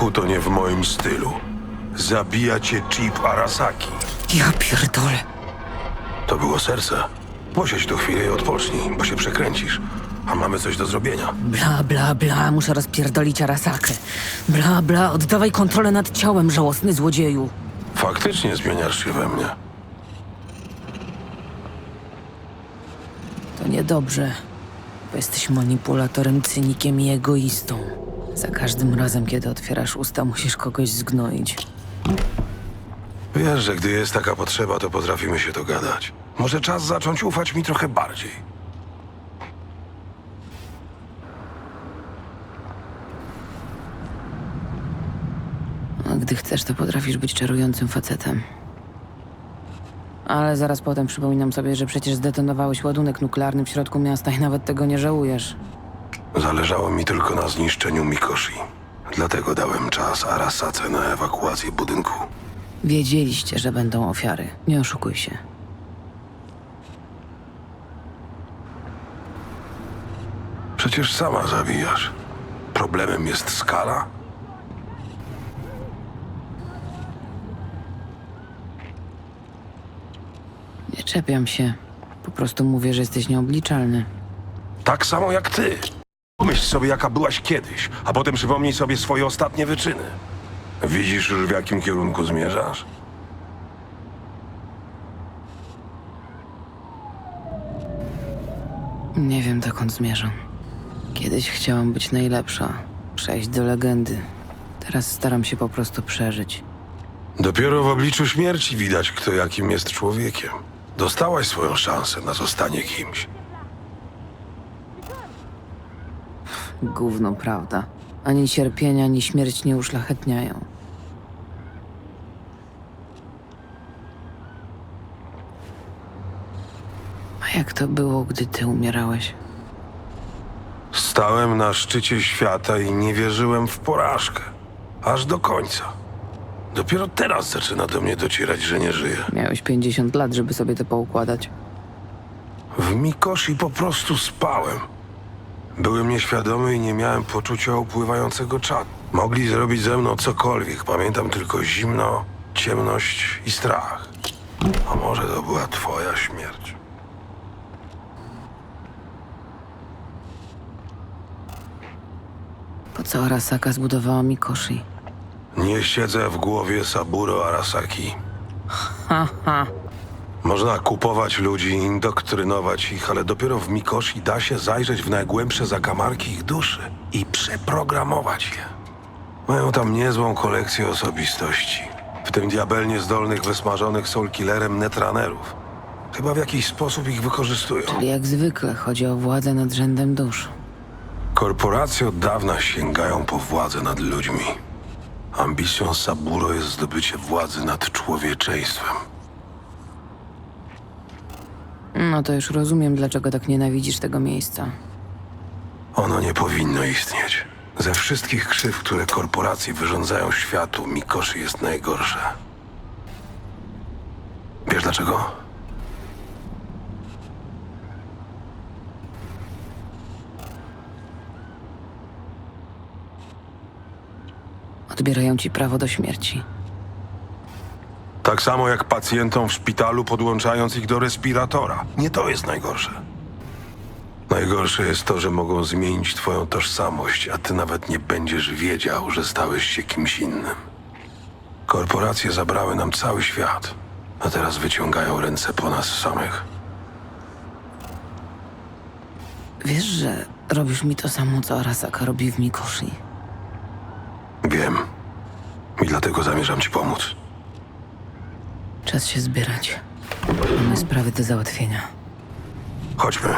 Trochu to nie w moim stylu. Zabija cię chip Arasaki. Ja pierdolę. To było serce. Posiedź tu chwilę i odpocznij, bo się przekręcisz. A mamy coś do zrobienia. Bla, bla, bla, muszę rozpierdolić Arasakę. Bla, bla, oddawaj kontrolę nad ciałem, żałosny złodzieju. Faktycznie zmieniasz się we mnie. To niedobrze, bo jesteś manipulatorem, cynikiem i egoistą. Za każdym razem, kiedy otwierasz usta, musisz kogoś zgnoić. Wiesz, że gdy jest taka potrzeba, to potrafimy się dogadać. Może czas zacząć ufać mi trochę bardziej. A gdy chcesz, to potrafisz być czarującym facetem. Ale zaraz potem przypominam sobie, że przecież zdetonowałeś ładunek nuklearny w środku miasta i nawet tego nie żałujesz. Zależało mi tylko na zniszczeniu Mikoshi. Dlatego dałem czas Arasace na ewakuację budynku. Wiedzieliście, że będą ofiary. Nie oszukuj się. Przecież sama zabijasz. Problemem jest skala? Nie czepiam się. Po prostu mówię, że jesteś nieobliczalny. Tak samo jak ty. Pomyśl sobie, jaka byłaś kiedyś, a potem przypomnij sobie swoje ostatnie wyczyny. Widzisz już, w jakim kierunku zmierzasz? Nie wiem, dokąd zmierzam. Kiedyś chciałam być najlepsza, przejść do legendy. Teraz staram się po prostu przeżyć. Dopiero w obliczu śmierci widać, kto jakim jest człowiekiem. Dostałaś swoją szansę na zostanie kimś. Gówno, prawda? Ani cierpienia, ani śmierć nie uszlachetniają. A jak to było, gdy ty umierałeś? Stałem na szczycie świata i nie wierzyłem w porażkę. Aż do końca. Dopiero teraz zaczyna do mnie docierać, że nie żyję. Miałeś 50 lat, żeby sobie to poukładać. W Mikoshi po prostu spałem. Byłem nieświadomy i nie miałem poczucia upływającego czadu. Mogli zrobić ze mną cokolwiek. Pamiętam tylko zimno, ciemność i strach. A może to była twoja śmierć? Po co Arasaka zbudowała Mikoshi? Nie siedzę w głowie Saburo Arasaki. Ha, ha. Można kupować ludzi, indoktrynować ich, ale dopiero w Mikoshi da się zajrzeć w najgłębsze zakamarki ich duszy i przeprogramować je. Mają tam niezłą kolekcję osobistości, w tym diabelnie zdolnych, wysmażonych soulkillerem netranerów. Chyba w jakiś sposób ich wykorzystują. Czyli jak zwykle chodzi o władzę nad rzędem dusz. Korporacje od dawna sięgają po władzę nad ludźmi. Ambicją Saburo jest zdobycie władzy nad człowieczeństwem. No to już rozumiem, dlaczego tak nienawidzisz tego miejsca. Ono nie powinno istnieć. Ze wszystkich krzyw, które korporacje wyrządzają światu, Mikoshi jest najgorsze. Wiesz dlaczego? Odbierają ci prawo do śmierci. Tak samo jak pacjentom w szpitalu, podłączając ich do respiratora. Nie to jest najgorsze. Najgorsze jest to, że mogą zmienić twoją tożsamość, a ty nawet nie będziesz wiedział, że stałeś się kimś innym. Korporacje zabrały nam cały świat, a teraz wyciągają ręce po nas samych. Wiesz, że robisz mi to samo, co Arasaka robi w Mikoshi. Wiem. I dlatego zamierzam ci pomóc. Czas się zbierać. Mamy sprawy do załatwienia. Chodźmy.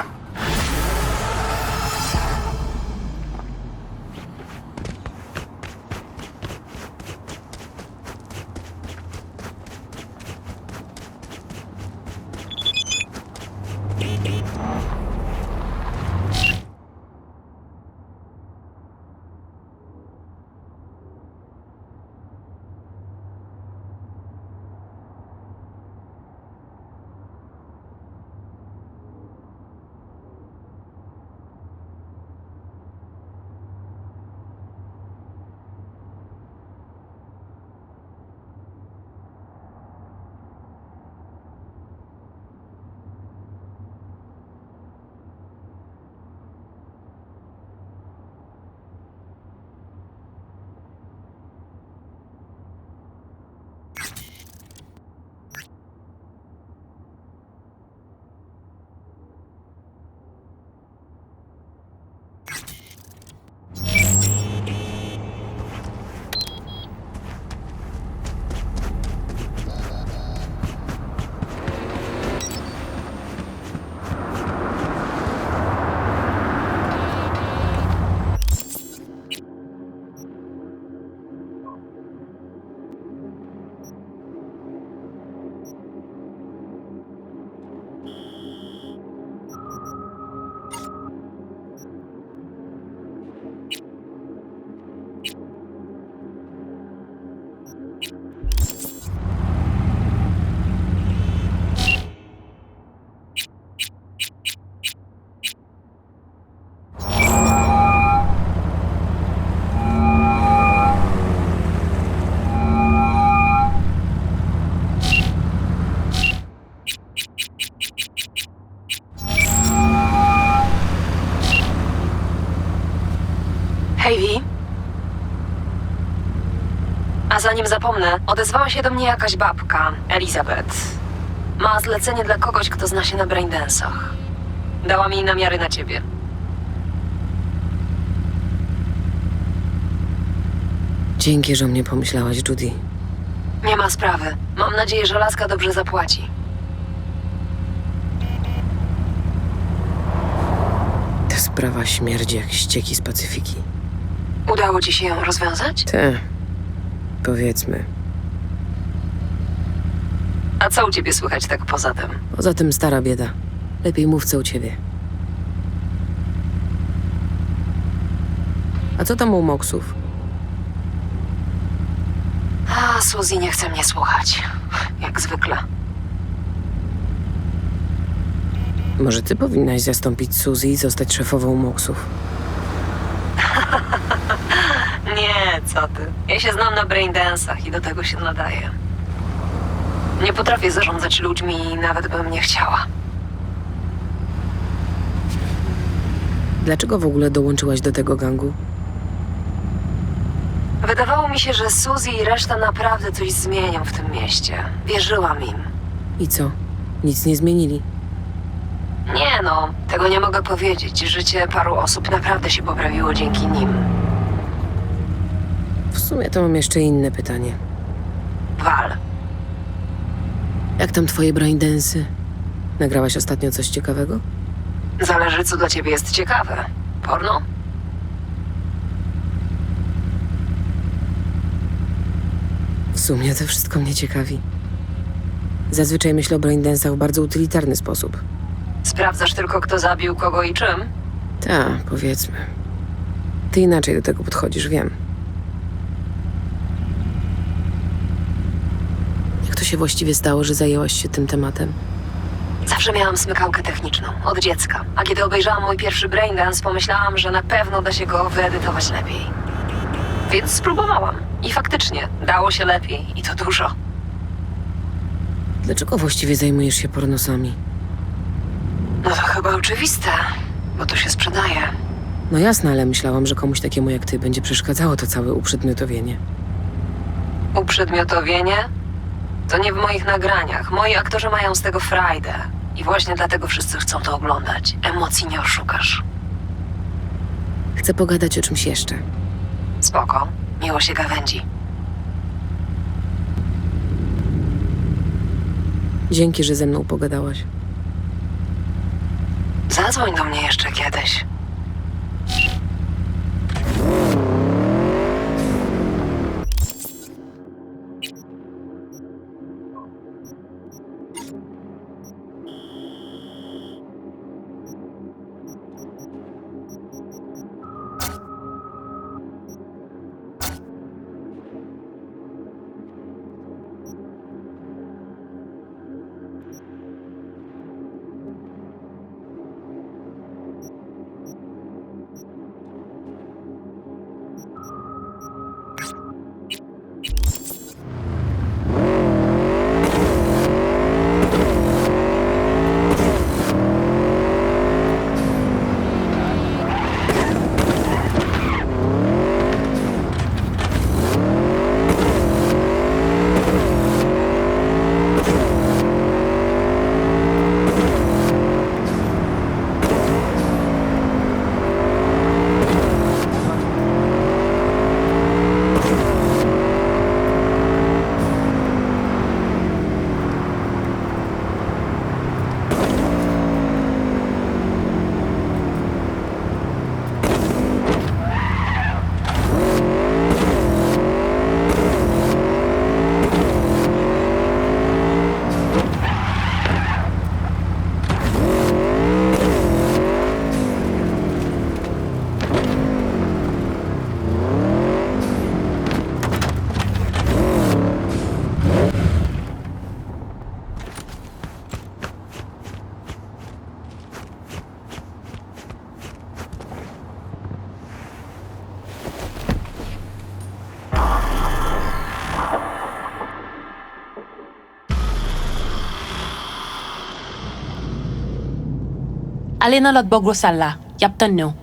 Zanim zapomnę, odezwała się do mnie jakaś babka, Elizabeth. Ma zlecenie dla kogoś, kto zna się na braindensach. Dała mi namiary na ciebie. Dzięki, że o mnie pomyślałaś, Judy. Nie ma sprawy. Mam nadzieję, że laska dobrze zapłaci. Ta sprawa śmierdzi jak ścieki z Pacyfiki. Udało ci się ją rozwiązać? Te, powiedzmy. A co u ciebie słychać tak poza tym? Poza tym stara bieda. Lepiej mów co u ciebie. A co tam u Moksów? A, Suzy nie chce mnie słuchać. Jak zwykle. Może ty powinnaś zastąpić Suzy i zostać szefową Moksów? Co ty. Ja się znam na braindensach i do tego się nadaję. Nie potrafię zarządzać ludźmi, nawet bym nie chciała. Dlaczego w ogóle dołączyłaś do tego gangu? Wydawało mi się, że Suzy i reszta naprawdę coś zmienią w tym mieście. Wierzyłam im. I co? Nic nie zmienili. Nie no, tego nie mogę powiedzieć. Życie paru osób naprawdę się poprawiło dzięki nim. Sumie to mam jeszcze inne pytanie. Wal. Jak tam twoje braindensy? Nagrałaś ostatnio coś ciekawego? Zależy, co dla ciebie jest ciekawe. Porno? W sumie to wszystko mnie ciekawi. Zazwyczaj myślę o braindensach w bardzo utylitarny sposób. Sprawdzasz tylko, kto zabił kogo i czym? Ta, powiedzmy. Ty inaczej do tego podchodzisz, wiem. Jak to się właściwie stało, że zajęłaś się tym tematem? Zawsze miałam smykałkę techniczną, od dziecka. A kiedy obejrzałam mój pierwszy Braindance, pomyślałam, że na pewno da się go wyedytować lepiej. Więc spróbowałam. I faktycznie, dało się lepiej. I to dużo. Dlaczego właściwie zajmujesz się pornosami? No to chyba oczywiste, bo to się sprzedaje. No jasne, ale myślałam, że komuś takiemu jak ty będzie przeszkadzało to całe uprzedmiotowienie. Uprzedmiotowienie? To nie w moich nagraniach. Moi aktorzy mają z tego frajdę. I właśnie dlatego wszyscy chcą to oglądać. Emocji nie oszukasz. Chcę pogadać o czymś jeszcze. Spoko. Miło się gawędzi. Dzięki, że ze mną pogadałaś. Zadzwoń do mnie jeszcze kiedyś. Alina Lodbog Rosella, Yaptan No.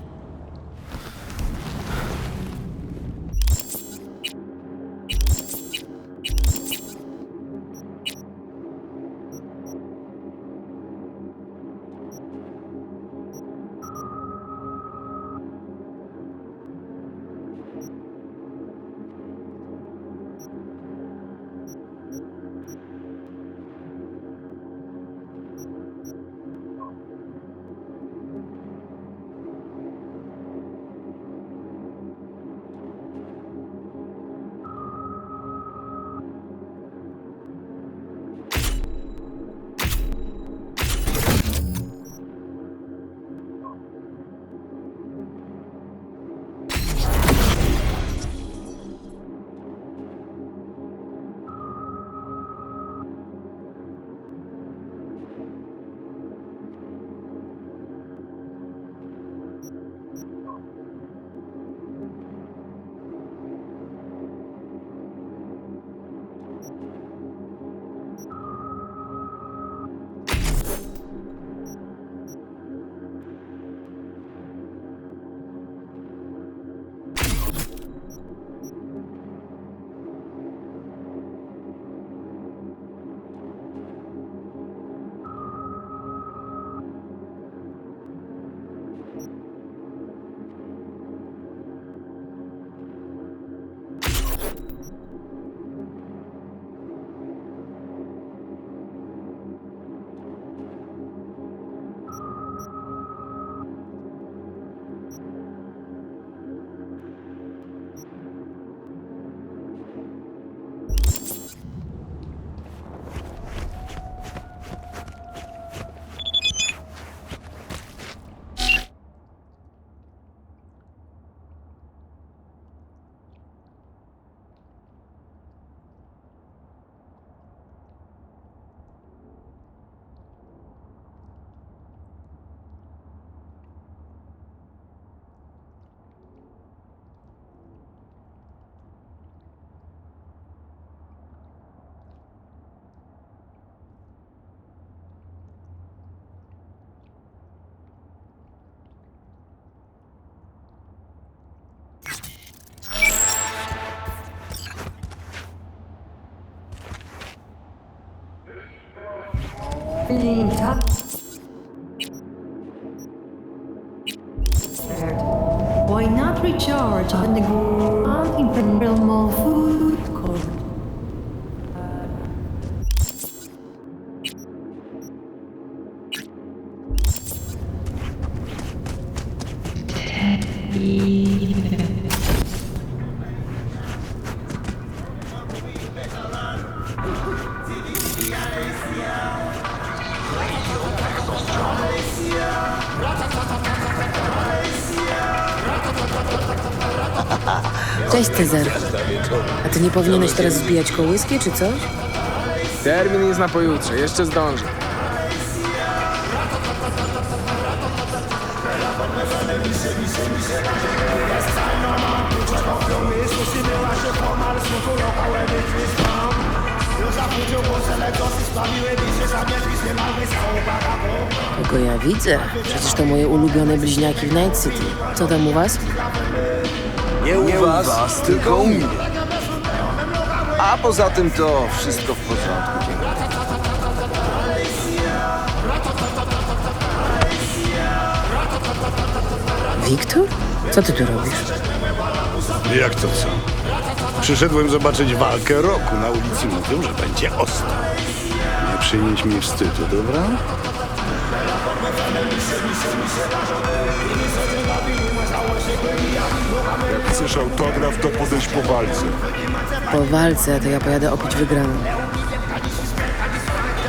Why not recharge on the ground in Primal Food? Cześć, Cezar. A ty nie powinieneś teraz zbijać kołyski, czy coś? Termin jest na pojutrze, jeszcze zdążę. Kogo ja widzę? Przecież to moje ulubione bliźniaki w Night City. Co tam u was? Nie u was, tylko u mnie. A poza tym to wszystko w porządku. dziękuję. Wiktor? Co ty tu robisz? Jak to co? Przyszedłem zobaczyć walkę roku. Na ulicy mówią, że będzie ostro. Nie przynieś mi wstydu, dobra? Jak chcesz autograf, to podejdź po walce. Po walce to ja pojadę opić wygraną.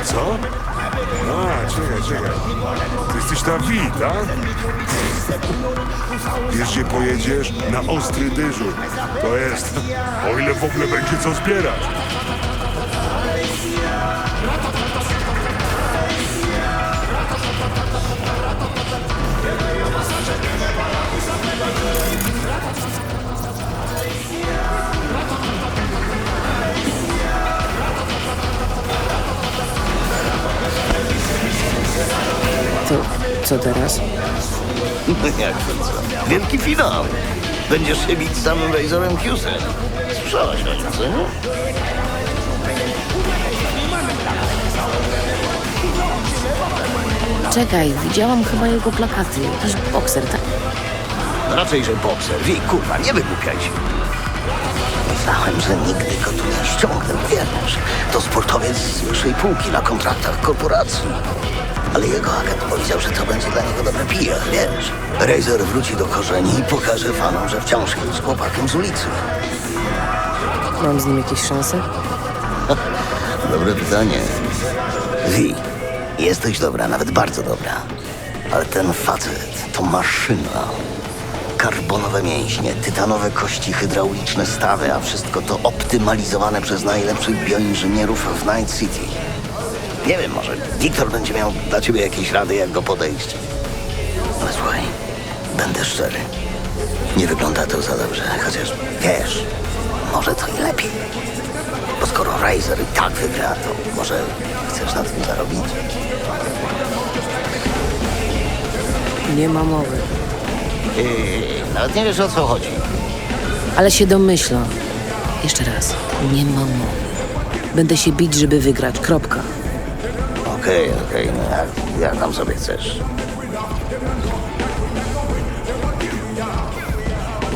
Co? A, czekaj, czekaj. Ty jesteś na wi, tak? Wiesz, gdzie pojedziesz? Na ostry dyżur. To jest, o ile w ogóle będzie co zbierać. Co teraz? Jak to co? Wielki finał. Będziesz się bić z samym Razorem Hughes. Słyszałaś o nim, co nie? Czekaj, widziałam chyba jego plakaty. Jakiś bokser, tak? Raczej, że bokser. Wie, kurwa, nie wygłupiaj się. Myślałem, że nigdy go tu nie ściągnę, wiesz. To sportowiec z wyższej półki na kontraktach korporacji. Ale jego agent powiedział, że to będzie dla niego dobre PR, wiesz. Razor wróci do korzeni i pokaże fanom, że wciąż jest chłopakiem z ulicy. Mam z nim jakieś szanse? Dobre pytanie. Wi, jesteś dobra, nawet bardzo dobra. Ale ten facet to maszyna. Karbonowe mięśnie, tytanowe kości, hydrauliczne stawy, a wszystko to optymalizowane przez najlepszych bioinżynierów w Night City. Nie wiem, może Wiktor będzie miał dla ciebie jakieś rady, jak go podejść. Ale słuchaj, Będę szczery. Nie wygląda to za dobrze, chociaż wiesz, może to i lepiej. Bo skoro Razer i tak wygra, to może chcesz na tym zarobić? Nie ma mowy. Yy, nawet nie wiesz o co chodzi. Ale się domyślam. Jeszcze raz. Nie ma mowy. Będę się bić, żeby wygrać. Kropka. Okej, okej, no jak, jak tam sobie chcesz.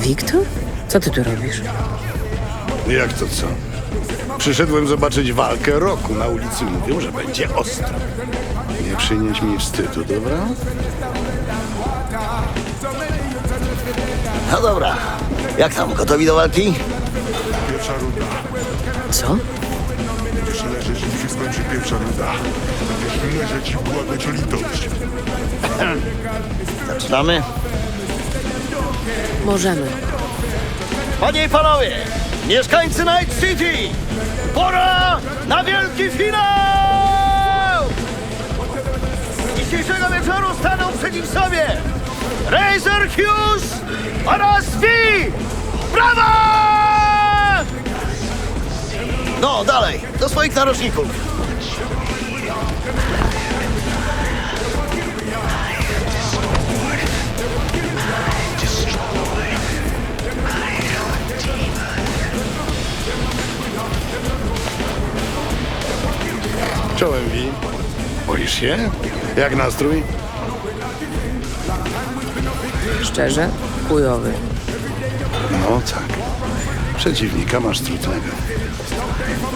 Wiktor? Co ty tu robisz? Jak to co? Przyszedłem zobaczyć walkę roku. Na ulicy mówią, że będzie ostro. Nie przynieś mi wstydu, dobra? No dobra, jak tam, gotowi do walki? Pierwsza runda. Co? Skończy pierwsza runda. Będziesz leżeć i błagać o litość. Zaczynamy? Możemy. Panie i panowie, mieszkańcy Night City, pora na wielki finał! Dzisiejszego wieczoru staną przeciw sobie Razor Hughes oraz V! Brawa! No, dalej, do swoich narożników. Czołem, Wi. Boisz się? Jak nastrój? Szczerze? Chujowy. No tak. Przeciwnika masz trudnego.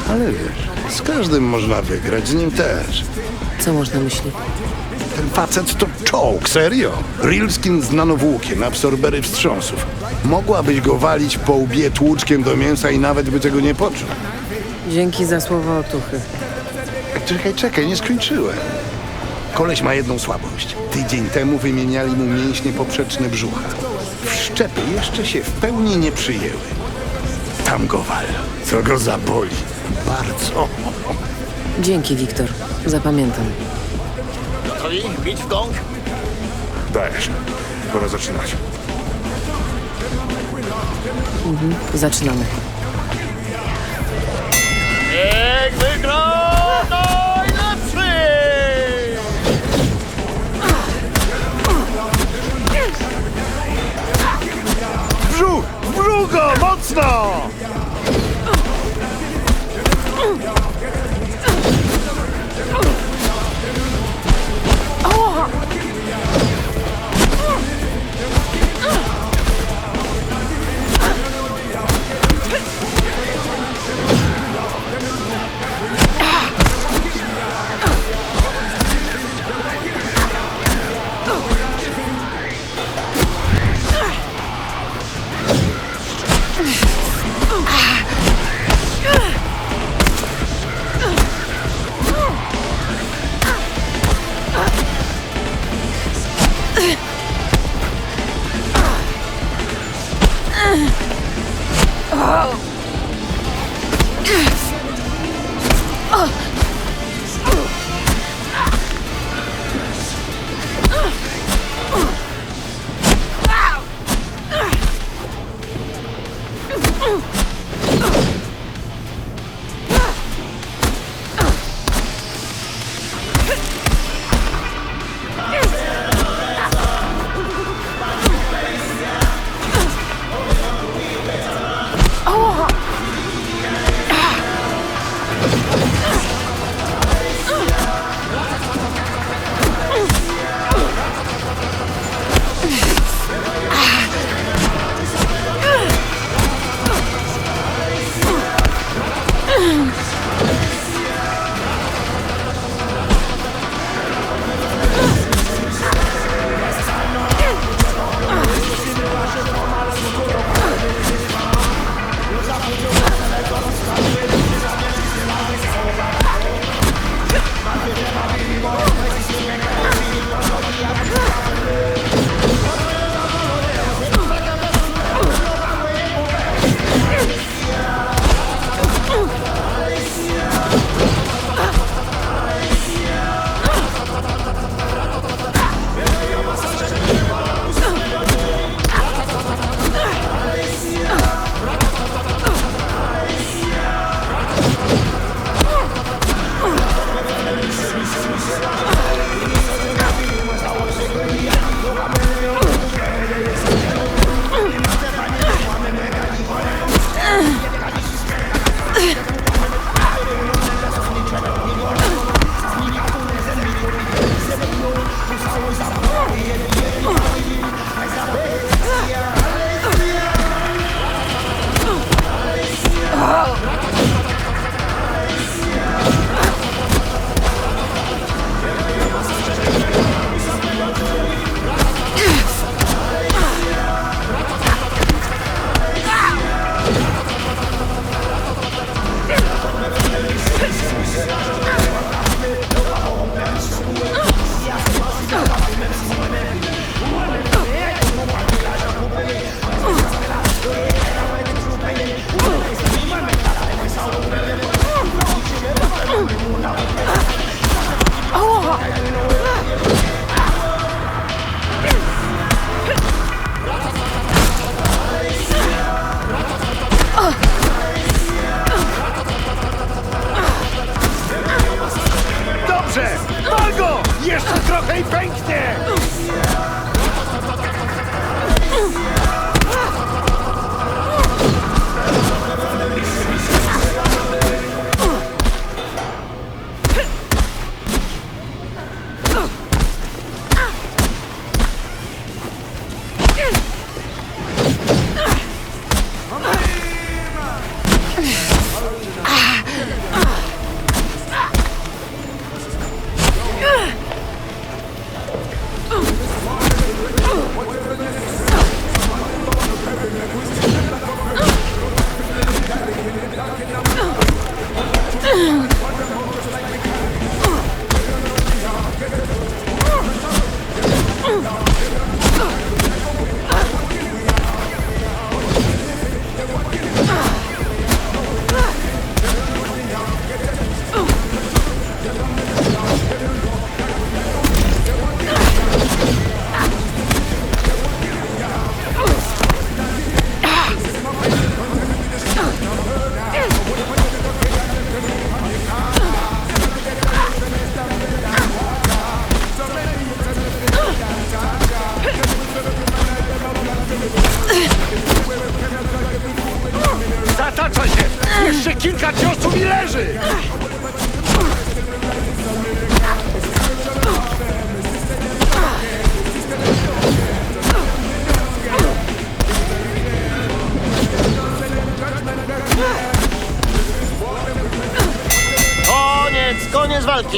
Ale wiesz, z każdym można wygrać, z nim też. Co można myśleć? Ten facet to czołg, serio. Rilskin z nanowłókien, absorbery wstrząsów. Mogłabyś go walić po łbie tłuczkiem do mięsa i nawet by tego nie poczuł. Dzięki za słowo otuchy. Czekaj, czekaj, nie skończyłem. Koleś ma jedną słabość. Tydzień temu wymieniali mu mięśnie poprzeczne brzucha. Wszczepy jeszcze się w pełni nie przyjęły. Tam go wal. Co go zaboli. Bardzo. Dzięki, Wiktor. Zapamiętam. Gotowi? Bić w gong? Dajesz. Pora zaczynać. Zaczynamy. Niech wygra Brzuch go! Mocno!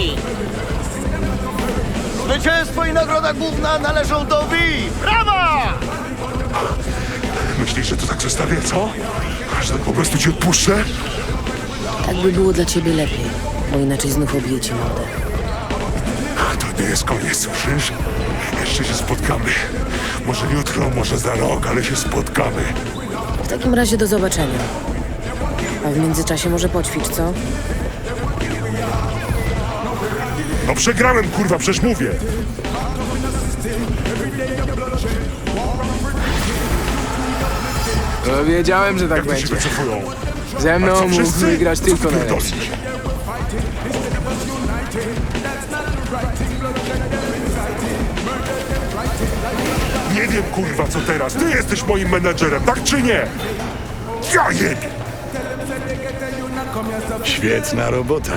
Walki! Zwycięstwo i nagroda główna należą do Wi! Brawa! Myślisz, że to tak zostawię, co? Że tak po prostu ci odpuszczę? Tak by było dla ciebie lepiej, bo inaczej znów obiję ci mordę. To nie jest koniec, słyszysz? Jeszcze się spotkamy. Może jutro, może za rok, ale się spotkamy. W takim razie do zobaczenia. A w międzyczasie może poćwicz, co? No przegrałem, kurwa, przecież mówię. No, wiedziałem, że tak Jak to się będzie. wycofują? Ze mną wygrać Co tylko ty pierdolisz? Nie wiem, kurwa, co teraz. Ty jesteś moim menedżerem, tak czy nie? Ja jebie. Świetna robota.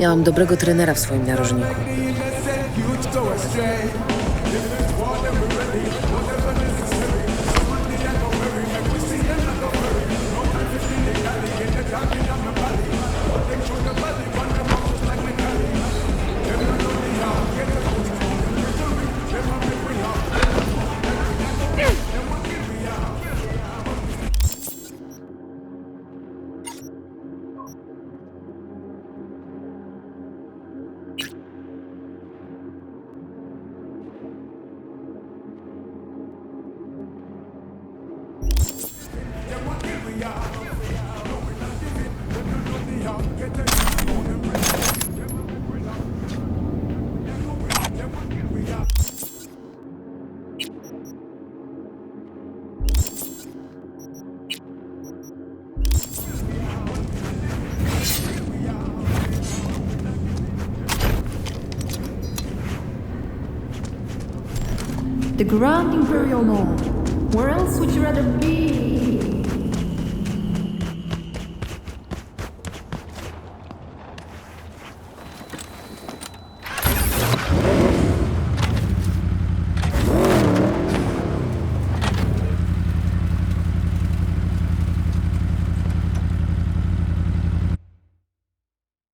Miałam dobrego trenera w swoim narożniku. The Grand Imperial Mall. Where else would you rather be?